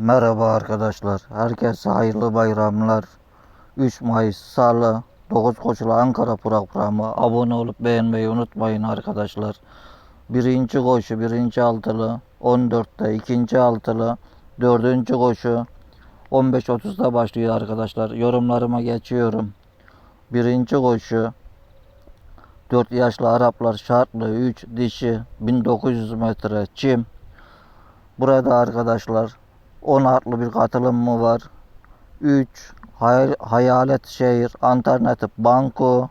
Merhaba arkadaşlar. Herkese hayırlı bayramlar. 3 Mayıs Salı 9 Koşulu Ankara programı. Abone olup beğenmeyi unutmayın arkadaşlar. Birinci koşu birinci altılı 14'te ikinci altılı dördüncü koşu 15.30'da başlıyor arkadaşlar. Yorumlarıma geçiyorum. Birinci koşu 4 yaşlı Araplar şartlı 3 dişi 1900 metre çim. Burada arkadaşlar 10 atlı bir katılımı var. 3 hay- hayalet şehir alternatif banko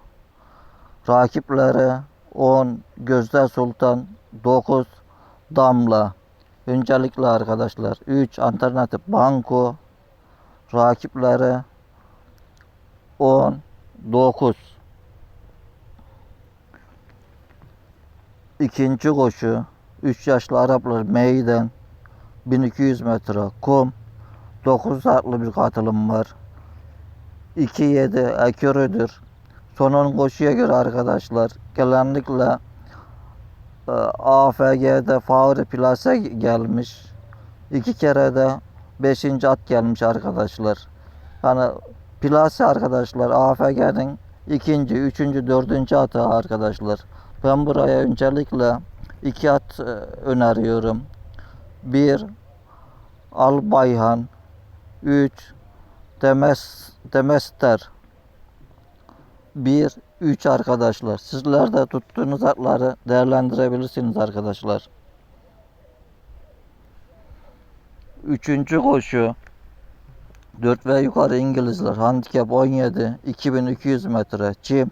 rakipleri 10 Gözde Sultan 9 Damla Öncelikle arkadaşlar 3 alternatif banko rakipleri 10 9 İkinci koşu 3 yaşlı Araplar meydan 1200 metre kum 9 atlı bir katılım var. 2-7 ekürüdür. Son 10 koşuya göre arkadaşlar genellikle e, AFG'de Favre Plase gelmiş. İki kere de 5. at gelmiş arkadaşlar. Yani Plase arkadaşlar AFG'nin ikinci, üçüncü, dördüncü atı arkadaşlar. Ben buraya öncelikle iki at e, öneriyorum. Bir Albayhan 3 Demes Demester. 1 3 arkadaşlar. Sizler de tuttuğunuz atları değerlendirebilirsiniz arkadaşlar. Üçüncü koşu. 4 ve yukarı İngilizler. Handikap 17 2200 metre. Çim.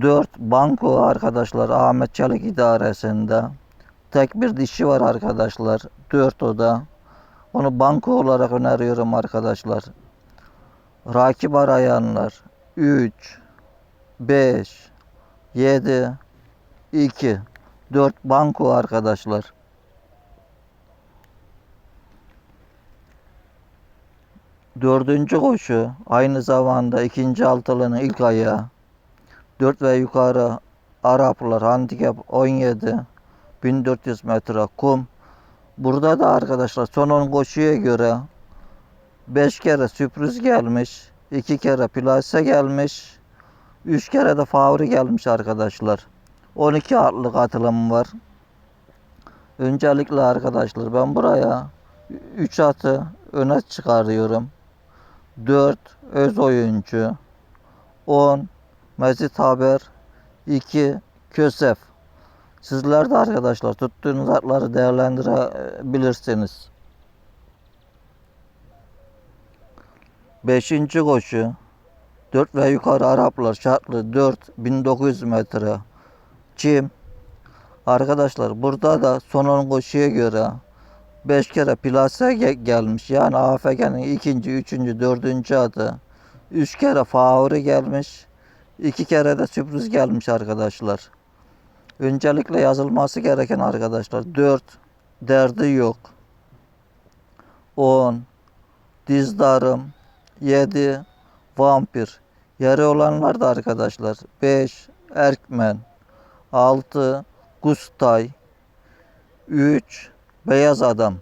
4 banko arkadaşlar Ahmet Çelik idaresinde tek bir dişi var arkadaşlar. 4 oda onu banko olarak öneriyorum arkadaşlar. Rakip arayanlar. 3 5 7 2 4 banko arkadaşlar. Dördüncü koşu. Aynı zamanda ikinci altılının ilk ayağı. 4 ve yukarı Araplar handikap 17 1400 metre kum. Burada da arkadaşlar son 10 koşuya göre 5 kere sürpriz gelmiş. 2 kere plase gelmiş. 3 kere de favori gelmiş arkadaşlar. 12 atlı katılım var. Öncelikle arkadaşlar ben buraya 3 atı öne çıkarıyorum. 4 öz oyuncu. 10 Mezit Haber. 2 Kösef. Sizler de arkadaşlar tuttuğunuz atları değerlendirebilirsiniz. Beşinci koşu 4 ve yukarı Araplar şartlı 4 1900 metre çim. Arkadaşlar burada da son 10 koşuya göre 5 kere plase ge- gelmiş. Yani AFG'nin ikinci, üçüncü, dördüncü adı. 3 kere favori gelmiş. 2 kere de sürpriz gelmiş arkadaşlar. Öncelikle yazılması gereken arkadaşlar 4 derdi yok. 10 dizdarım 7 vampir. Yarı olanlar da arkadaşlar 5 Erkmen 6 Gustay 3 Beyaz Adam.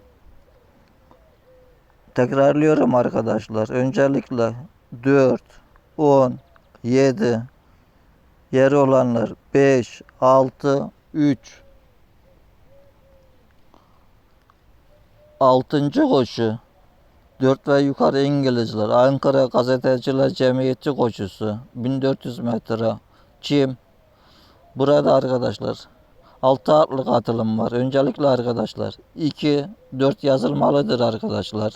Tekrarlıyorum arkadaşlar. Öncelikle 4 10 7 Yeri olanlar 5, 6, 3. Altıncı koşu. 4 ve yukarı İngilizler. Ankara Gazeteciler Cemiyeti koşusu. 1400 metre. Çim. Burada arkadaşlar 6 atlı katılım var. Öncelikle arkadaşlar 2, 4 yazılmalıdır arkadaşlar.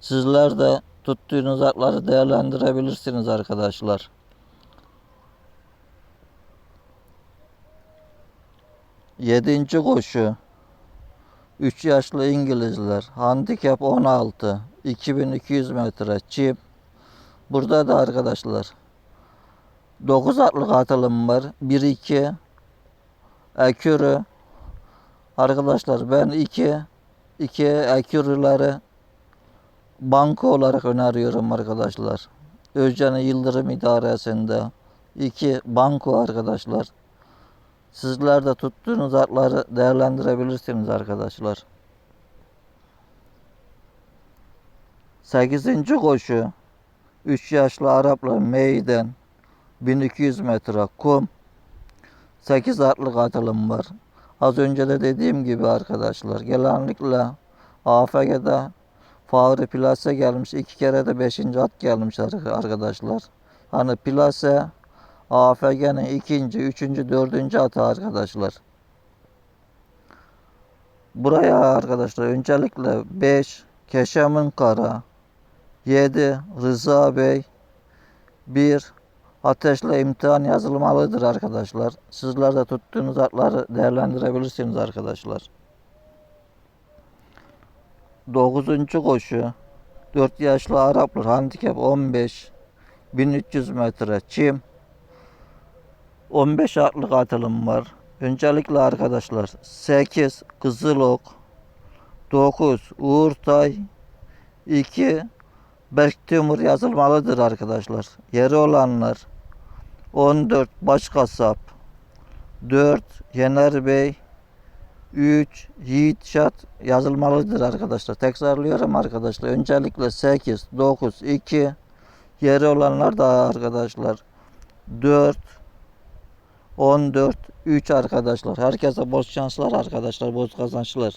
Sizler de tuttuğunuz atları değerlendirebilirsiniz arkadaşlar. Yedinci koşu. 3 yaşlı İngilizler. Handikap 16. 2200 metre çim. Burada da arkadaşlar 9 atlı katılım var. 1-2 ekürü. Arkadaşlar ben 2 2 ekürüleri banko olarak öneriyorum arkadaşlar. Özcan Yıldırım idaresinde 2 banko arkadaşlar. Sizler de tuttuğunuz atları değerlendirebilirsiniz arkadaşlar. 8. koşu 3 yaşlı Araplar meydan 1200 metre kum 8 atlı katılım var. Az önce de dediğim gibi arkadaşlar genellikle AFG'de Fahri Plase gelmiş. iki kere de 5. at gelmiş ar- arkadaşlar. Hani Plase AFG'nin ikinci, üçüncü, dördüncü atı arkadaşlar. Buraya arkadaşlar öncelikle 5 Keşem'in Kara 7 Rıza Bey 1 Ateşle imtihan yazılmalıdır arkadaşlar. Sizler de tuttuğunuz atları değerlendirebilirsiniz arkadaşlar. 9. koşu 4 yaşlı Araplar handikap 15 1300 metre çim 15 atlı katılım var. Öncelikle arkadaşlar 8 Kızılok 9 Uğurtay 2 Berk Timur yazılmalıdır arkadaşlar. Yeri olanlar 14 Başkasap 4 Yener Bey 3 Yiğit Şat yazılmalıdır arkadaşlar. Tekrarlıyorum arkadaşlar. Öncelikle 8, 9, 2 yeri olanlar da arkadaşlar 4 14 3 arkadaşlar. Herkese bol şanslar arkadaşlar. Bol kazançlar.